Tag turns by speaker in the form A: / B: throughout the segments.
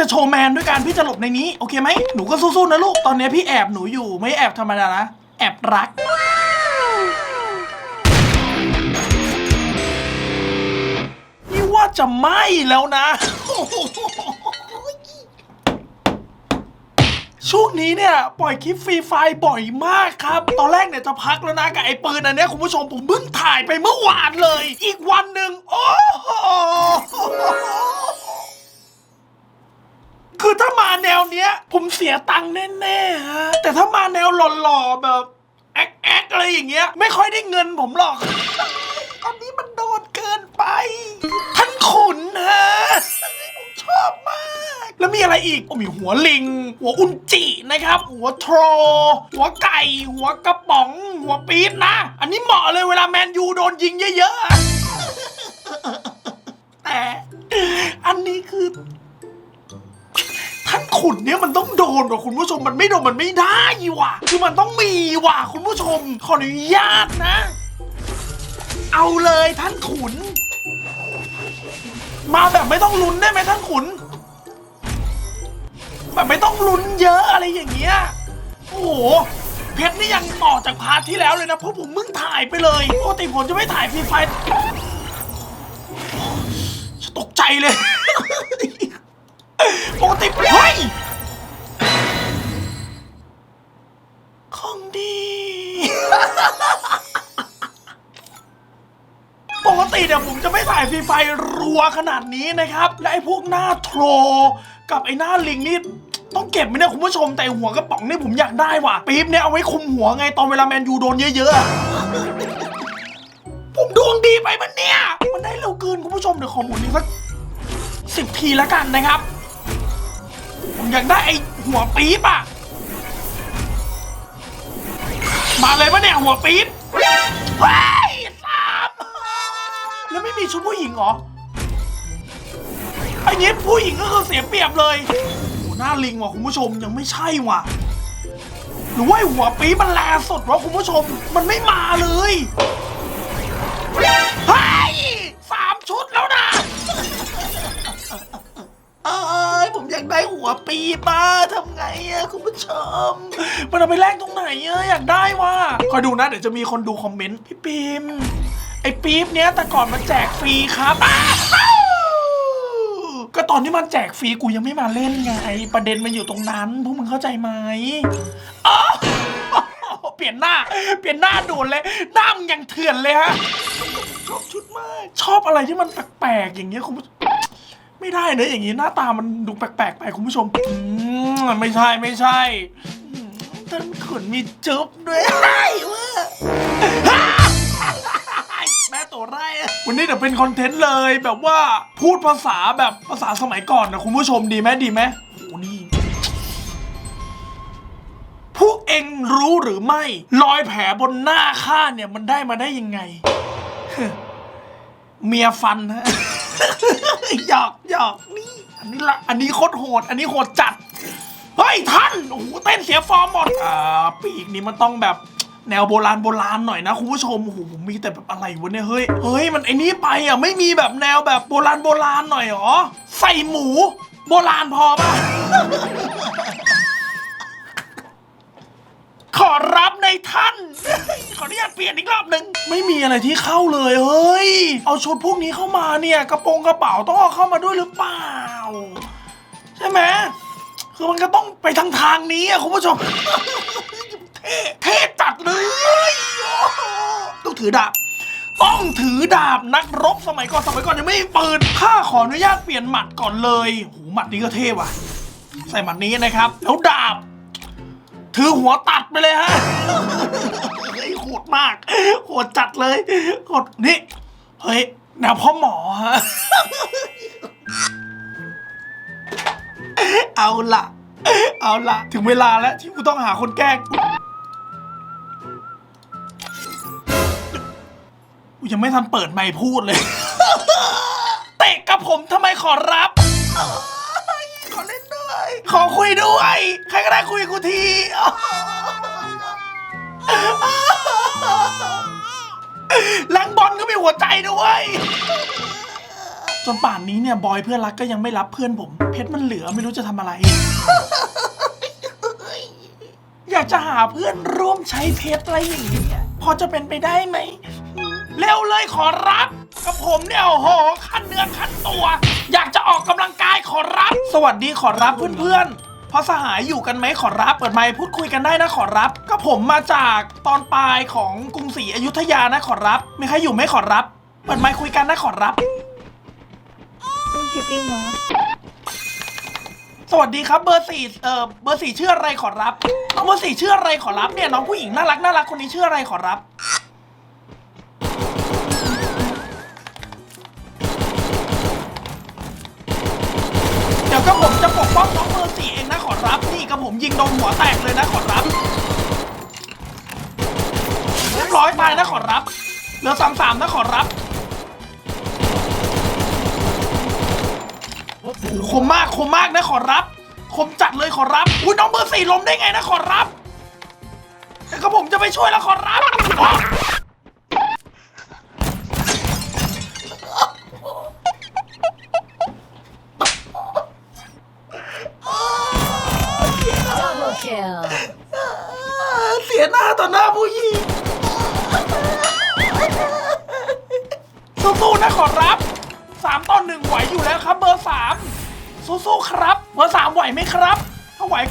A: จะโชว์แมนด้วยการพี่จะหลบในนี้ โอเคไหมหนูก็สู้ๆนะลูก ตอนนี้พี่แอบหนูอยู่ไม่แอบธรรมดานะ แอบรัก นี่ว่าจะไหมแล้วนะ ช่วงนี้เนี่ย ปล่อยคลิปฟรีไฟบ่อยมากครับ ตอนแรกเนี่ยจะพักแล้วนะกับไอ้ปืนอันเนี้ยคุณผู้ชมผมเพิ่งถ่ายไปเมื่อวานเลย อีกวันหนึ่งโอ้โห คือถ้ามาแนวเนี้ย ผมเสียตังค์แน่ๆฮะแต่ถ้ามาแนวหล่อๆแบบแอ๊กแอ๊กอะไรอย่างเงี้ย ไม่ค่อยได้เงินผมหรอก อันนี้มันโดนเกินไป ท่านขุนฮะผมชอบมาก แล้วมีอะไรอีกโอ้มีหัวลิง หัวอุนจินะครับ หัวโทร หัวไก่ หัวกระป๋อง หัวปี๊ดนะ อันนี้เหมาะเลยเวลาแมนยูโดนยิงเยอะๆแต่อันนี้คือ ขุนเนี่ยมันต้องโดนว่ะคุณผู้ชมมันไม่โดนมันไม่ได้ว่ะ คือมันต้องมีว่ะคุณผู้ชม ขออนุญาตนะ เอาเลยท่านขุน มาแบบไม่ต้องลุ้นได้ไหมท่านขุน แบบไม่ต้องลุ้นเยอะอะไรอย่างเงี้ยโอ้โหเพชรนี่ยังต่อจากพาร์ทที่แล้วเลยนะเพราะผมมึงถ่ายไปเลยปกติผมจะไม่ถ่ายฟรีไฟล์ตกใจเลย ปกติเฮ้ยของดี ปกติเนี่ยผมจะไม่ถ่ายฟรีไฟรัวขนาดนี้นะครับ และไอ้พวกหน้าโทร กับไอ้หน้าลิงนี่ต้องเก็บไหมเนี่ยคุณผู้ชมแต่หัวกระป๋องนี่ผมอยากได้ว่ะปี๊บเนี่ยเอาไว้คุมหัวไงตอนเวลาแมนยูโดนเยอะๆ ผมดวงดีไปมันเนี่ย มันได้เร็วเกินคุณผู้ชมเดี๋ยวขอหมุนอีกสักสิบทีแล้วกันนะครับากได้ไอ้หัวปี๊บอะมาเลยปะเนี่ยหัวปี๊บเฮ้ยสามแล้วไม่มีชุดผู้หญิงเหรอไอ้เงี้ยผู้หญิงก็คือเสียเปรียบเลยหัวหน้าลิงว่ะคุณผู้ชมยังไม่ใช่ว่ะหรือว่าหัวปี๊บมันแลสดวะคุณผู้ชม มันไม่มาเลยากได้หัวปีป้าทำไงอะคุณผู้ชม มันเอาไปแลกตรงไหนอะอยากได้ว่ะคอยดูนะ เดี๋ยวจะมีคนดูคอมเมนต์พี่ปิมไอ้ปี๊บเนี้ยแต่ก่อนมันแจกฟรีครับอ้าก็ตอนที่มันแจกฟรีกูยังไม่มาเล่นไง ประเด็นมันอยู่ตรงนั้นพวกมึงเข้าใจไหมอ้าวเปลี่ยนหน้า เปลี่ยนหน้าด่วนเลยหน้ามึงยังเถื่อนเลยฮะชอบชุดมาก ชอบอะไรที่มันแปลกๆอย่างเงี้ยคุณผู้ชม ไม่ได้เนอะอย่างงี้หน้าตามันดูแปลกๆไปคุณผู้ชมอืมไม่ใช่ไม่ใช่อืมท่านขนมีจุ๊บด้วยไอ้เว้ยแม่ตัวไรอะวันนี้เดี๋ยวเป็นคอนเทนต์เลยแบบว่าพูดภาษาแบบภาษาสมัยก่อนนะคุณผู้ชมดีไหมดีไหมโอ้โหนี่ พวกเองรู้หรือไม่ รอยแผลบนหน้าข้าเนี่ยมันได้มาได้ยังไง เมียฟันฮะ หยอกหยอกนี่อันนี้ละอันนี้โคตรโหด อันนี้โหดจัด เฮ้ยท่านโอ้โหเต้นเสียฟอร์มหมดอ่าปีกนี้มันต้องแบบแนวโบราณโบราณหน่อยนะคุณผู้ชมโอ้โหผมมีแต่แบบอะไรวะเนี่ยเฮ้ยเฮ้ยมันไอ้นี้ไปอะไม่มีแบบแนวแบบโบราณโบราณหน่อยหรอใส่หมู โบราณพอป่ะขอรับ ท่าน ขออนุญาตเปลี่ยนอีกรอบหนึ่งไม่มีอะไรที่เข้าเลยเฮ้ย เอาชุดพวกนี้เข้ามาเนี่ย กระโปรงกระเป๋าต้องเอาเข้ามาด้วยหรือเปล่า ใช่ไหมคือมันก็ต้องไปทางทางนี้อะคุณผู้ชม เท่เท่จัดเลยต้องถือดาบต้องถือดาบนักรบสมัยก่อนสมัยก่อนยังไม่มีปืนข้าขออนุญาตเปลี่ยนหมัดก่อนเลยโหหมัดนี้ก็เท่ว่ะ ใส่หมัดนี้นะครับ แล้วดาบ ถือหัวตัดไปเลยฮะ เฮ้ยโหดมาก โหดจัดเลยโหดนี่ เฮ้ยแนวพ่อหมอฮะ เอาละเอาละถึงเวลาแล้วที่กูต้องหาคนแกล้งกูยังไม่ทันเปิดไมค์พูดเลย เตะกับผมทำไมขอรับ ขอคุยด้วย ใครก็ได้คุยกูทีแรงบอลก็มีหัวใจด้วย จนป่านนี้เนี่ยบอยเพื่อนรักก็ยังไม่รับเพื่อนผม เพชรมันเหลือไม่รู้จะทำอะไร อยากจะหาเพื่อนร่วมใช้เพชรอะไรอย่างเงี้ยพอจะเป็นไปได้ไหม เร็วเลยขอรับ กับผมเนี่ยโอ้โหขั้นเนื้อขั้นตัว อยากจะออกกำลังกายขอรับ สวัสดีขอรับเพื่อนๆพอสหายอยู่กันไหมขอรับ เปิดไมค์พูดคุยกันได้นะขอรับ ก็ผมมาจากตอนปลายของกรุงศรีอยุธยานะขอรับ มีใครอยู่ไหมขอรับ เปิดไมค์คุยกันนะขอรับ
B: คุณคิดเองเหรอ
A: สวัสดีครับเบอร์สี่เอ่อเบอร์สี่ชื่ออะไรขอรับน้องเบอร์สี่ชื่ออะไรขอรับเนี่ยน้องผู้หญิงน่ารักน่ารักคนนี้ชื่ออะไรขอรับ รับนี่กับผมยิงโดนหัวแตกเลยนะขอรับเรียบร้อยไปนะขอรับเหลือสามสามนะขอรับโอ้โหคมมากคมมากนะขอรับ คมจัดเลยขอรับอุ้ยน้องเบอร์สี่ล้มได้ไงนะขอรับแต่ก็ผมจะไปช่วยแล้วขอรับ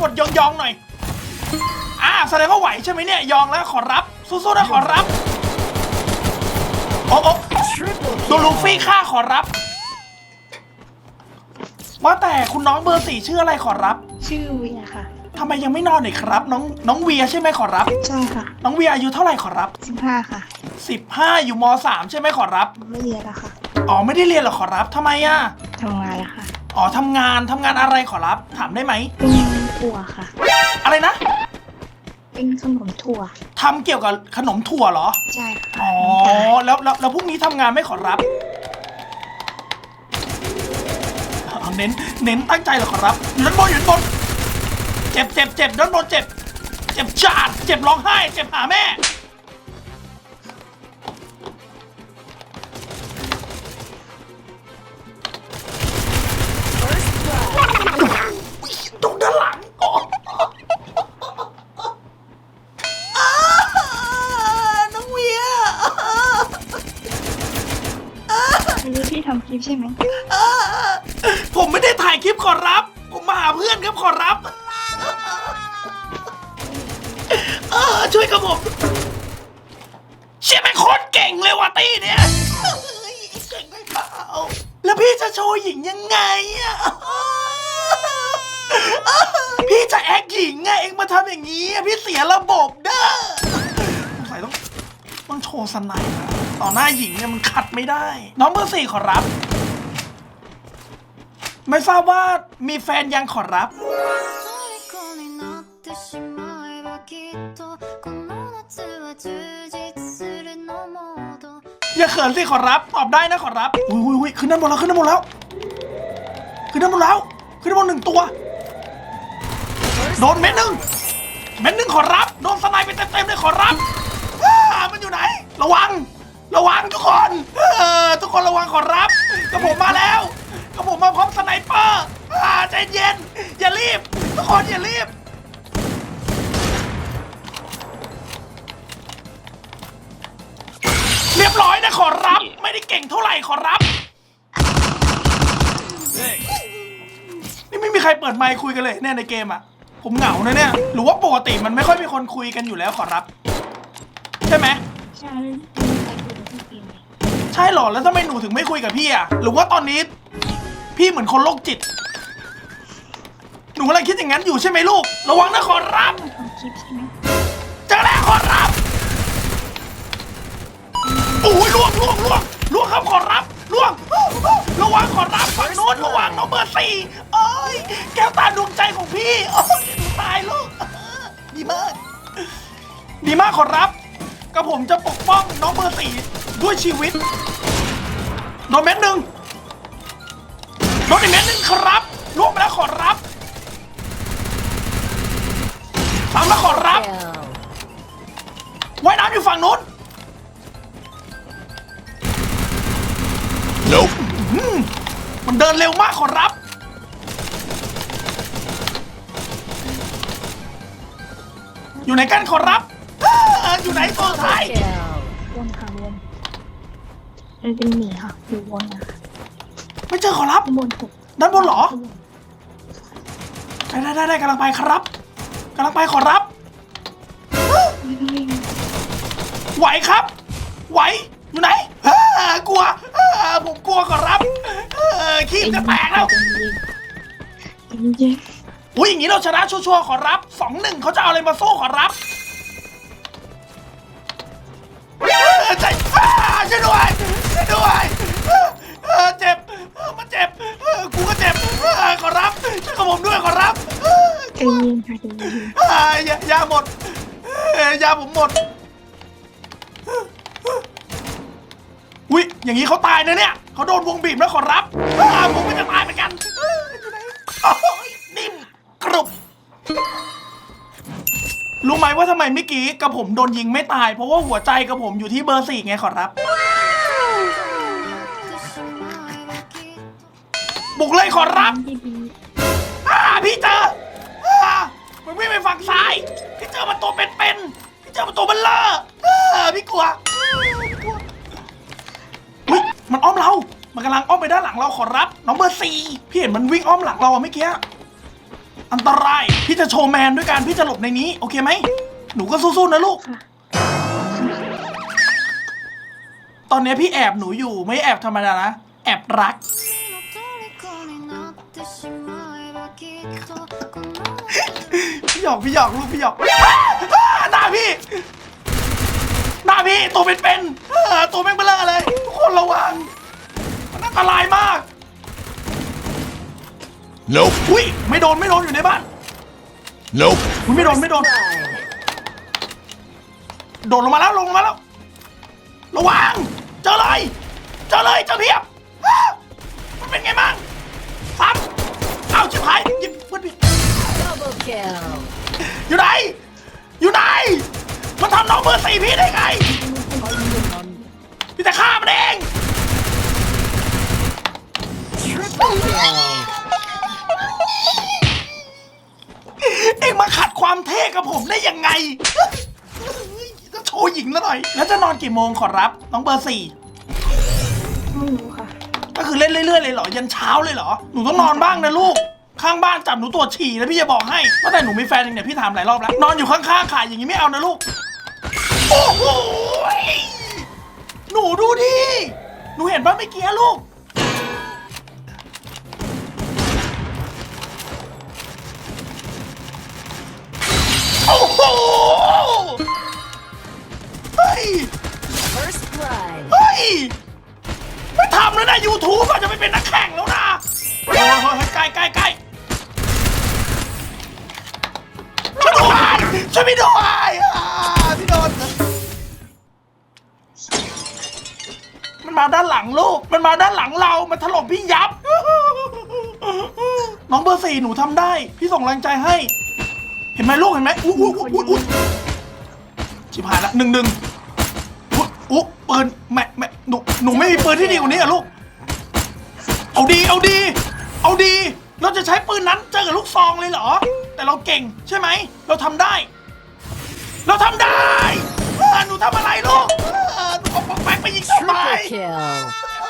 A: กดยองๆหน่อย อ่าแสดงว่าไหวใช่ไหมเนี่ยยองแล้วขอรับ สู้ๆนะขอรับ โอ้โอ้
C: Triple
A: โดนลูฟี่ฆ่าขอรับ ว่าแต่คุณน้องเบอร์สี่ชื่ออะไรขอรับ
B: ชื่อเวียค่ะ
A: ทำไมยังไม่นอนอีกครับ น้องน้องเวียใช่ไหมขอรับ
B: ใช่ค่ะ
A: น้องเวียอายุเท่าไหร่ขอรับ
B: สิบห้าค่ะ
A: 15อยู่ม3ใช่ไหมขอรับ
B: ไม่เรียนแล้วค่ะ
A: อ๋อไม่ได้เรียนเหรอขอรับทำไมอะ
B: ทำงานแล้วค่ะ
A: อ๋อทำงานทำงานอะไรขอรับ ถามได้ไหม
B: เป็นถั่วค่ะ
A: อะไรนะ
B: เป็นขนมถั่ว
A: ทำเกี่ยวกับขนมถั่วเหรอ
B: ใช่ค่ะ
A: อ๋อ แล้วแล้วแล้วพรุ่งนี้ทำงานไหม่ขอรับเอาเน้น เน้นตั้งใจเหรอขอรับอยู่ด้านบนอยู่ด้านบน เจ็บเจ็บเจ็บด้านบนเจ็บ เจ็บจาดเจ็บร้องไห้ เจ็บหาแม่
B: คลิปใช่ไหม
A: อ่าผมไม่ได้ถ่ายคลิปขอรับ ผมมาหาเพื่อนครับขอรับ เออช่วยกับผมเชี่ยแม่โคตรเก่งเลยว่ะตี้เนี่ยเฮ้ยเก่งไม่เปล่าแล้วพี่จะโชว์หญิงยังไงอะพี่จะแอคหญิงไงเองมาทำอย่างนี้ พี่เสียระบบเด้อสงสัยต้องต้องโชว์สไนด์ ต่อหน้าหญิงเนี่ยมันขัดไม่ได้ น้องเบอร์สี่ขอรับ ไม่ทราบว่ามีแฟนยังขอรับ
D: 虜になってしまえばきっとこの夏は充実するのモード
A: อย่าเขินสิขอรับ ตอบได้นะขอรับ อุ้ยอุ้ยอุ้ยขึ้นด้านบนแล้วขึ้นด้านบนแล้ว ขึ้นด้านบนแล้ว ขึ้นด้านบนหนึ่งตัว โดนเม็ดหนึ่งเม็ดหนึ่งขอรับ โดนสไนไปเต็มๆเลยขอรับอ่ามันอยู่ไหน ระวัง ระวังทุกคนเออทุกคนระวังขอรับกระผมมาแล้วกระผมมาพร้อมสไนเปอร์อ่าใจเย็น อย่ารีบ ทุกคนอย่ารีบ เรียบร้อยนะขอรับ ไม่ได้เก่งเท่าไหร่ขอรับ นี่ไม่มีใครเปิดไมค์คุยกันเลยเนี่ยในเกมอะ ผมเหงานะเนี่ย หรือว่าปกติมันไม่ค่อยมีคนคุยกันอยู่แล้วขอรับ ใช่ไหม
B: ใช่ ใครคุยกับพี่เองเลย
A: ใช่หรอแล้วทำไมหนูถึงไม่คุยกับพี่อะ หรือว่าตอนนี้ พี่เหมือนคนโรคจิต หนูกำลังคิดอย่างนั้นอยู่ใช่ไหมลูก ระวังนะขอรับ
B: ทำคลิปใช่ไหม
A: เจอแล้วขอรับโอ้ยล่วงล่วงล่วงล่วงครับขอรับล่วง ระวังขอรับฝั่งโน้นระวังน้องเบอร์สี่เอ้ยแก้วตาดวงใจของพี่โอ้ยหนูตายลูกดีมาก ดีมากขอรับ กระผมจะปกป้องน้องเบอร์สี่ด้วยชีวิตโดนเม็ดหนึ่งโดนอีกเม็ดหนึ่งครับล่วงไปแล้วขอรับสามแล้วขอรับ
C: Kill.
A: ว่ายน้ำอยู่ฝั่งนู้น nope. เดินเร็วมากขอรับ อยู่ไหนกันขอรับ อ่าอยู่ไหนตัวท้าย
C: Kill.
B: วนค่ะวนเป็นเป็นหมีค่ะอยู่วนนะ
A: ไม่เจอขอรับ
B: ข้างบนหก
A: ด้านบนเหรอ
B: ข้างบน
A: ได้ได้ได้ได้กำลังไปครับกำลังไปขอรับ
B: ไม่ต้องวิ่ง
A: ไหวครับ ไหว อยู่ไหนอ่ากลัวอ่าผมกลัวขอรับเออขี้มจะแตกแล้ว
B: เป็นยิงเป็นยิง
A: อุ้ยอย่างนี้เราชนะชัวร์ๆขอรับสองหนึ่งเขาจะเอาอะไรมาสู้ขอรับ ช่วยด้วยช่วยด้วยเออเจ็บเออมันเจ็บเออกูก็เจ็บเออขอรับช่วยกับผมด้วยขอรับเออ
B: ใจเย็นค่ะใจเย็น
A: อ่ายายาหมดเอ้ยาผมหมดอุ้ยอย่างนี้เขาตายนะเนี่ยเขาโดนวงบีบแล้วขอรับอ่าผมก็จะตายเหมือนกันเอ้ยอยู่ไหนโอ้ยนิ่มกรุบ รู้ไหมว่าทำไมเมื่อกี้กับผมโดนยิงไม่ตาย เพราะว่าหัวใจกับผมอยู่ที่เบอร์สี่ไงขอรับ บุกเลยขอรับอ่าพี่เจออ่ามันวิ่งไปฝั่งซ้าย พี่เจอมันตัวเป็นๆพี่เจอมันตัวเบลเลอร์อ่าพี่กลัวพี่กลัวอุ๊ยมันอ้อมเรา มันกำลังอ้อมไปด้านหลังเราขอรับ น้องเบอร์สี่พี่เห็นมันวิ่งอ้อมหลังเราอะเมื่อกี้ อันตราย พี่จะโชว์แมนด้วยการพี่จะหลบในนี้ โอเคไหม หนูก็สู้ๆนะลูก
B: ค่ะ
A: ตอนนี้พี่แอบหนูอยู่ไม่แอบธรรมดานะ แอบรัก พี่หยอกพี่หยอกลูกพี่หยอกอ้าอ้าหน้าพี่ หน้าพี่ตัวเป็นๆอ่าตัวแม่งเบลอเลย ทุกคนระวัง มันอันตรายมาก
E: Nope.
A: อุ้ยไม่โดนไม่โดนอยู่ในบ้าน
E: Nope.
A: อุ๊ยไม่โดนไม่โดน
C: Blood.
A: โดดลงมาแล้วลงมาแล้ว ระวังเจอเลยเจอเลยเจอเพียบอ้ามันเป็นไงบ้างซ้ำเอาชิบหายหยิบเพื่อนพี่
C: Double kill.
A: อยู่ไหน อยู่ไหน มันทำน้องเบอร์สี่พี่ได้ไง พี่จะฆ่ามันเอง
C: Triple kill.
A: เองมาขัดความเท่กับผมได้ยังไงจะโชว์หญิงแล้วหน่อย แล้วจะนอนกี่โมงขอรับ น้องเบอร์สี่
B: ไม่รู้ค่ะ
A: ก็คือเล่นเรื่อยๆเลยเหรอ ยันเช้าเลยเหรอ หนูต้องนอนบ้างนะลูก ข้างบ้านจับหนูตรวจฉี่นะพี่จะบอกให้ตั้งแต่หนูมีแฟนเนี่ยพี่ถามหลายรอบแล้ว นอนอยู่ข้างๆขาอย่างนี้ไม่เอานะลูก โอ้โห หนูดูดิ หนูเห็นป่ะเมื่อกี้ลูก เฮ้ย
C: First blood.
A: เฮ้ย ไม่ทำแล้วนะ YouTube อาจจะไม่เป็นนักแข่งแล้วนะโอ้ยเฮ้ยใกล้ใกล้ใกล้ช่วยด้วยช่วยพี่ด้วยอ่าพี่โดนมันมาด้านหลังลูก มันมาด้านหลังเรา มันถล่มพี่ยับ น้องเบอร์สี่หนูทำได้ พี่ส่งแรงใจให้ เห็นไหมลูกเห็นไหมอุ้ยอุ้ยอุ้ยอุ้ยชิบหายละหนึ่งหนึ่งอุ๊ยอุ๊ยปืนแม่แม่หนูหนูไม่มีปืนที่ดีกว่านี้เหรอะลูก เอาดีเอาดี เอาดี เราจะใช้ปืนนั้นเจอกับลูกซองเลยเหรอ แต่เราเก่งใช่ไหม เราทำได้ เราทำได้เออหนูทำอะไรลูกเออหนูเอาปอกแป๊กไปยิงทำไม
C: Triple kill.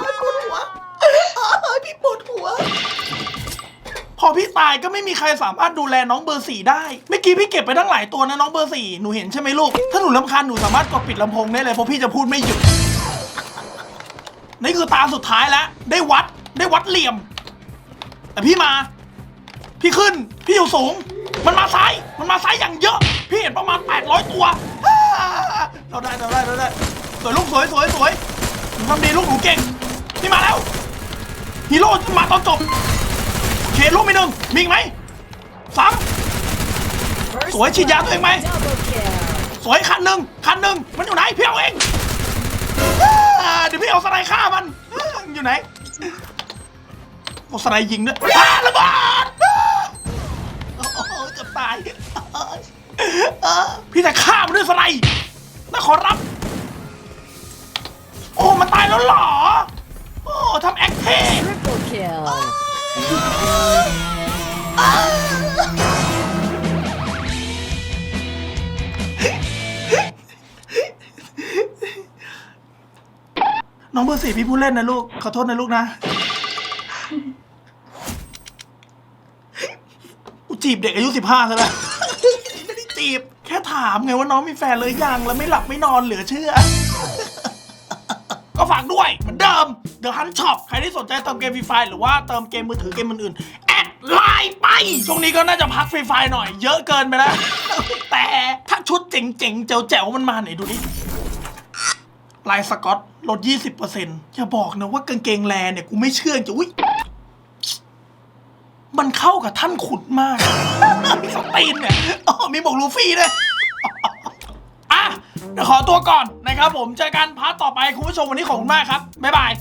A: ปวดหัวเอ้ยพี่ปวดหัว พอพี่ตายก็ไม่มีใครสามารถดูแลน้องเบอร์สี่ได้ เมื่อกี้พี่เก็บไปทั้งหลายตัวนะน้องเบอร์สี่หนูเห็นใช่ไหมลูก ถ้าหนูรำคาญหนูสามารถกดปิดลำโพงได้เลยเพราะพี่จะพูดไม่หยุด นี่คือตาสุดท้ายแล้ว ได้วัด ได้วัดเหลี่ยม แต่พี่มา พี่ขึ้น พี่อยู่สูง มันมาซ้าย มันมาซ้ายอย่างเยอะ พี่เห็นประมาณ 800 ตัว เราได้ เราได้ เราได้ สวยลูกสวยสวยสวยหนูทำดีลูกหนูเก่ง พี่มาแล้ว ฮีโร่มาตอนจบ เคลูกมีหนึ่งมีอีกไหมสามสวยฉีดยาตัวเองไหมสวยคันหนึ่งคันหนึ่งมันอยู่ไหนพี่เอาเองเดี๋ยวพี่เอาสไนฆ่ามันอยู่ไหนเอสไนยิงด้วยอ่าระเบิดอ่าโอ้โหเกือบตายพี่จะฆ่ามันด้วยสไนนะขอรับ โอ้มันตายแล้วหรอ โอ้ทำแอคเท่ น้องเบอร์สี่พี่พูดเล่นนะลูก ขอโทษนะลูกนะกูจีบเด็กอายุสิบห้าซะแล้วไม่ได้จีบ แค่ถามไงว่าน้องมีแฟนเลยยัง แล้วไม่หลับไม่นอนเหลือเชื่อ ก็ฝากด้วยเหมือนเดิม The Hunt Shop ใครที่สนใจเติมเกมฟรีไฟหรือว่าเติมเกมมือถือเกมอื่นๆแอดไลน์ไป ช่วงนี้ก็น่าจะพักฟรีไฟหน่อย เยอะเกินไปแล้ว แต่ถ้าชุดเจ๋งๆแจ๋วๆ มันมาไหนดูดิลายสกอตลด 20%อย่าบอกนะว่ากางเกงแลเนี่ย กูไม่เชื่อจะอุ้ยมันเข้ากับท่านขุดมากสตีนเนี่ยอ๋อมีบอกลูฟี่ด้วย เดี๋ยวขอตัวก่อนนะครับ ผมเจอกันพาร์ทต่อไปคุณผู้ชมวันนี้ขอบคุณมากครับ บ๊ายบาย